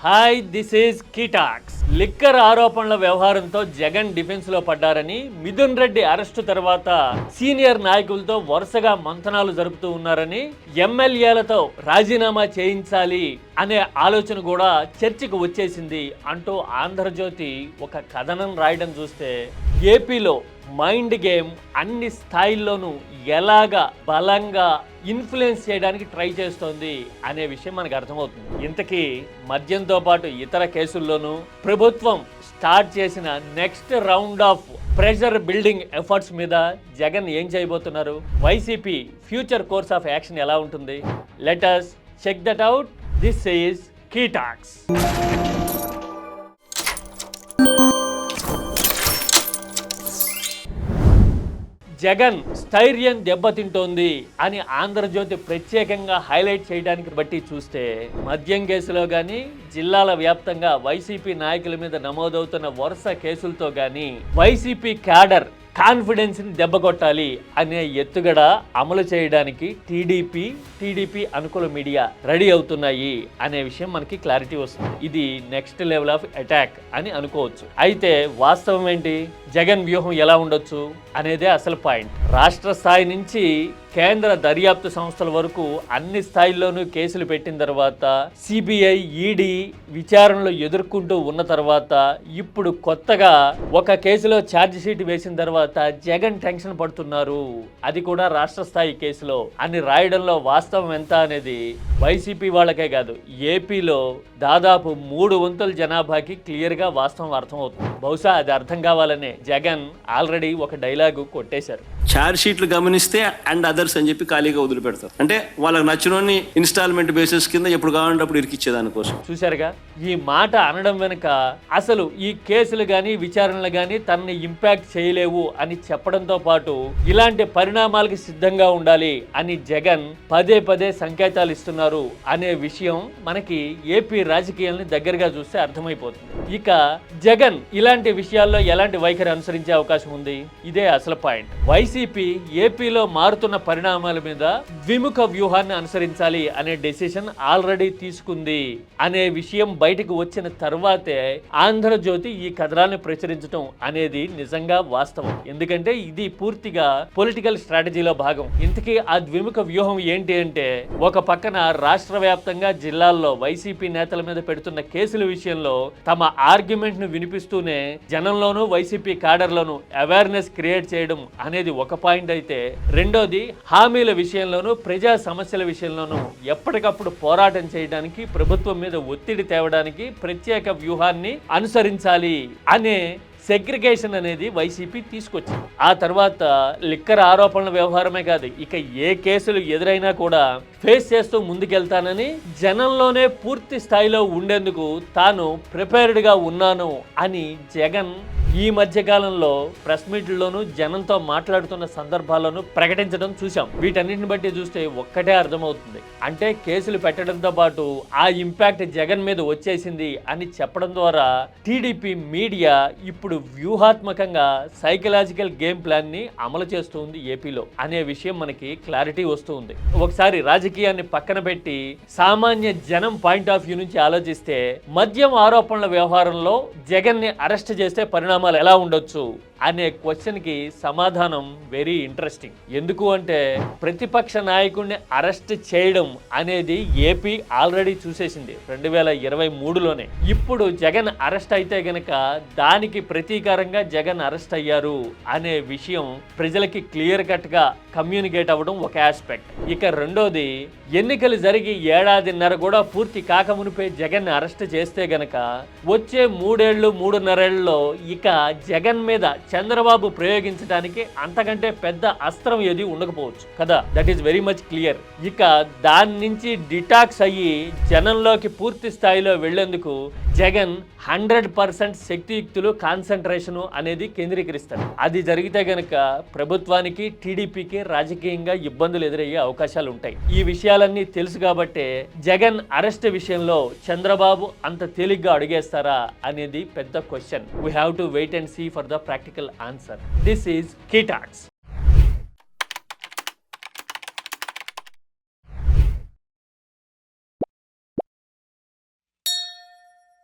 Hi this is కీటాక్స్ liquor ఆరోపణల వ్యవహారంతో జగన్ డిఫెన్స్లో పడ్డారని మిథున్ రెడ్డి అరెస్టు తర్వాత సీనియర్ నాయకులతో వరుసగా మంతనాలు జరుపుతూ ఉన్నారని ఎమ్మెల్యేలతో రాజీనామా చేయించాలి అనే ఆలోచన కూడా చర్చకు వచ్చేసింది అంటూ ఆంధ్రజ్యోతి ఒక కథనం రాయడం చూస్తే ఏపీలో మైండ్ గేమ్ అన్ని స్థాయిల్లోనూ ఎలాగ బలంగా ఇన్ఫ్లుయెన్స్ చేయడానికి ట్రై చేస్తోంది అనే విషయం మనకు అర్థమవుతుంది. ఇంతకీ మద్యంతో పాటు ఇతర కేసుల్లోనూ ప్రభుత్వం స్టార్ట్ చేసిన next round of pressure building efforts మీద జగన్ ఏం చేయబోతున్నారు? YCP future course of action ఎలా ఉంటుంది? Let's check that out this is కీటాక్స్ Jagan స్థైర్యం దెబ్బతింటోంది అని ఆంధ్రజ్యోతి ప్రత్యేకంగా హైలైట్ చేయడానికి బట్టి చూస్తే మద్యం కేసులో కానీ జిల్లాల వ్యాప్తంగా వైసీపీ నాయకుల మీద నమోదవుతున్న వరుస కేసులతో కానీ వైసీపీ క్యాడర్ కాన్ఫిడెన్స్ని దెబ్బ దెబ్బకొట్టాలి అనే ఎత్తుగడ అమలు చేయడానికి టీడీపీ టీడీపీ అనుకూల మీడియా రెడీ అవుతున్నాయి అనే విషయం మనకి క్లారిటీ వస్తుంది. ఇది నెక్స్ట్ లెవెల్ ఆఫ్ అటాక్ అని అనుకోవచ్చు. అయితే వాస్తవం ఏంటి? జగన్ వ్యూహం ఎలా ఉండొచ్చు? అనేదే అసలు పాయింట్. రాష్ట్ర స్థాయి నుంచి కేంద్ర దర్యాప్తు సంస్థల వరకు అన్ని స్థాయిల్లోనూ కేసులు పెట్టిన తర్వాత సిబిఐ ఈడీ విచారణలు ఎదుర్కొంటూ ఉన్న తర్వాత ఇప్పుడు కొత్తగా ఒక కేసులో ఛార్జ్ షీట్ వేసిన తర్వాత జగన్ టెన్షన్ పడుతున్నారు. అది కూడా రాష్ట్ర స్థాయి కేసులో. అని రాయడంలో వాస్తవం ఎంత అనేది వైసీపీ వాళ్ళకే కాదు ఏపీలో దాదాపు మూడు వంతుల జనాభాకి క్లియర్గా వాస్తవం అర్థమవుతుంది. బహుశా అది అర్థం కావాలనే జగన్ ఆల్రెడీ ఒక డైలాగు కొట్టేశారు. ఛార్జ్ షీట్లు గమనిస్తే అండ్ అదర్స్ అని చెప్పి ఖాళీగా వదిలిపెడతారు. అంటే వాళ్ళకి నచ్చినోని ఇన్స్టాల్మెంట్ బేసిస్ కింద ఎప్పుడు కావాలంటే అప్పుడు ఇరికిచ్చేదానికోసం చూశారుగా? ఈ మాట అనడం వెనుక అసలు ఈ కేసులు కానీ విచారణలు కానీ తనని ఇంపాక్ట్ చేయలేవు అని చెప్పడంతో పాటు ఇలాంటి పరిణామాలకి సిద్ధంగా ఉండాలి అని జగన్ పదే పదే సంకేతాలు ఇస్తున్నారు అనే విషయం మనకి ఏపీ రాజకీయాలని దగ్గరగా చూస్తే అర్థమైపోతుంది. ఇక జగన్ ఇలాంటి విషయాల్లో ఎలాంటి వైఖరి అనుసరించే అవకాశం ఉంది? ఇదే అసలు పాయింట్. వైసీపీ ఏపీలో మారుతున్న పరిణామాల మీద ద్విముఖ వ్యూహాన్ని అనుసరించాలి అనే డెసిషన్ ఆల్రెడీ తీసుకుంది అనే విషయం బయటకు వచ్చిన తర్వాతే ఆంధ్రజ్యోతి ఈ కథనాన్ని ప్రచురించడం అనేది నిజంగా వాస్తవం. ఎందుకంటే ఇది పూర్తిగా పొలిటికల్ స్ట్రాటజీలో భాగం. ఇంతకీ ఆ ద్విముఖ వ్యూహం ఏంటి అంటే ఒక పక్కన రాష్ట్ర వ్యాప్తంగా జిల్లాల్లో వైసీపీ నేతల మీద పెడుతున్న కేసుల విషయంలో తమ ఆర్గ్యుమెంట్ను వినిపిస్తూనే జనంలోనూ వైసీపీ కాడర్లోనూ అవేర్నెస్ క్రియేట్ చేయడం అనేది ఒక ఒక పాయింట్ అయితే రెండోది హామీల విషయంలోనూ ప్రజా సమస్యల విషయంలోనూ ఎప్పటికప్పుడు పోరాటం చేయడానికి ప్రభుత్వం మీద ఒత్తిడి తేవడానికి ప్రత్యేక వ్యూహాన్ని అనుసరించాలి అనే సెగ్రిగేషన్ అనేది వైసీపీ తీసుకొచ్చింది. ఆ తర్వాత లిక్కర్ ఆరోపణల వ్యవహారమే కాదు ఇక ఏ కేసులు ఎదురైనా కూడా ఫేస్ చేస్తూ ముందుకెళ్తానని జనంలోనే పూర్తి స్థాయిలో ఉండేందుకు తాను ప్రిపేర్డ్గా ఉన్నాను అని జగన్ ఈ మధ్యకాలంలో ప్రెస్ మీట్లలోనూ జనంతో మాట్లాడుతున్న సందర్భాల్లోనూ ప్రకటించడం చూసాం వీటన్నిటిని బట్టి చూస్తే ఒక్కటే అర్థమవుతుంది. అంటే కేసులు పెట్టడంతో పాటు ఆ ఇంపాక్ట్ జగన్ మీద వచ్చేసింది అని చెప్పడం ద్వారా టీడీపీ మీడియా ఇప్పుడు వ్యూహాత్మకంగా సైకలాజికల్ గేమ్ ప్లాన్ని అమలు చేస్తుంది ఏపీలో అనే విషయం మనకి క్లారిటీ వస్తుంది. ఒకసారి రాజకీయాన్ని పక్కన పెట్టి సామాన్య జనం పాయింట్ ఆఫ్ వ్యూ నుంచి ఆలోచిస్తే మద్యం ఆరోపణల వ్యవహారంలో జగన్ని అరెస్ట్ చేస్తే పరిణామాలు పరిణామాలు ఎలా ఉండొచ్చు? అనే క్వశ్చన్కి సమాధానం వెరీ ఇంట్రెస్టింగ్. ఎందుకు అంటే ప్రతిపక్ష నాయకుడిని అరెస్ట్ చేయడం అనేది ఏపీ ఆల్రెడీ చూసేసింది రెండు వేల ఇరవై మూడులోనే. ఇప్పుడు జగన్ అరెస్ట్ అయితే గనక దానికి ప్రతీకారంగా జగన్ అరెస్ట్ అయ్యారు అనే విషయం ప్రజలకి క్లియర్ కట్గా కమ్యూనికేట్ అవ్వడం ఒక ఆస్పెక్ట్. ఇక రెండోది ఎన్నికలు జరిగి ఏడాదిన్నర కూడా పూర్తి కాకమునిపై జగన్ అరెస్ట్ చేస్తే గనక వచ్చే మూడేళ్ళు మూడున్నరేళ్ళలో ఇక జగన్ మీద చంద్రబాబు ప్రయోగించడానికి అంతకంటే పెద్ద అస్త్రం ఏది ఉండకపోవచ్చు. కదా? That is very much clear ఇక దాని నుంచి డిటాక్స్ అయ్యి జనంలోకి పూర్తి స్థాయిలో వెళ్ళేందుకు జగన్ హండ్రెడ్ పర్సెంట్ శక్తియుక్తులు కాన్సన్ట్రేషన్ అనేది కేంద్రీకరిస్తారు అది జరిగితే గనక ప్రభుత్వానికి టీడీపీకి రాజకీయంగా ఇబ్బందులు ఎదురయ్యే అవకాశాలు ఉంటాయి. ఈ విషయాలన్నీ తెలుసు కాబట్టే జగన్ అరెస్ట్ విషయంలో చంద్రబాబు అంత తేలిగ్గా అడిగేస్తారా అనేది పెద్ద question we have to wait and see for the practical answer this is కీటాక్స్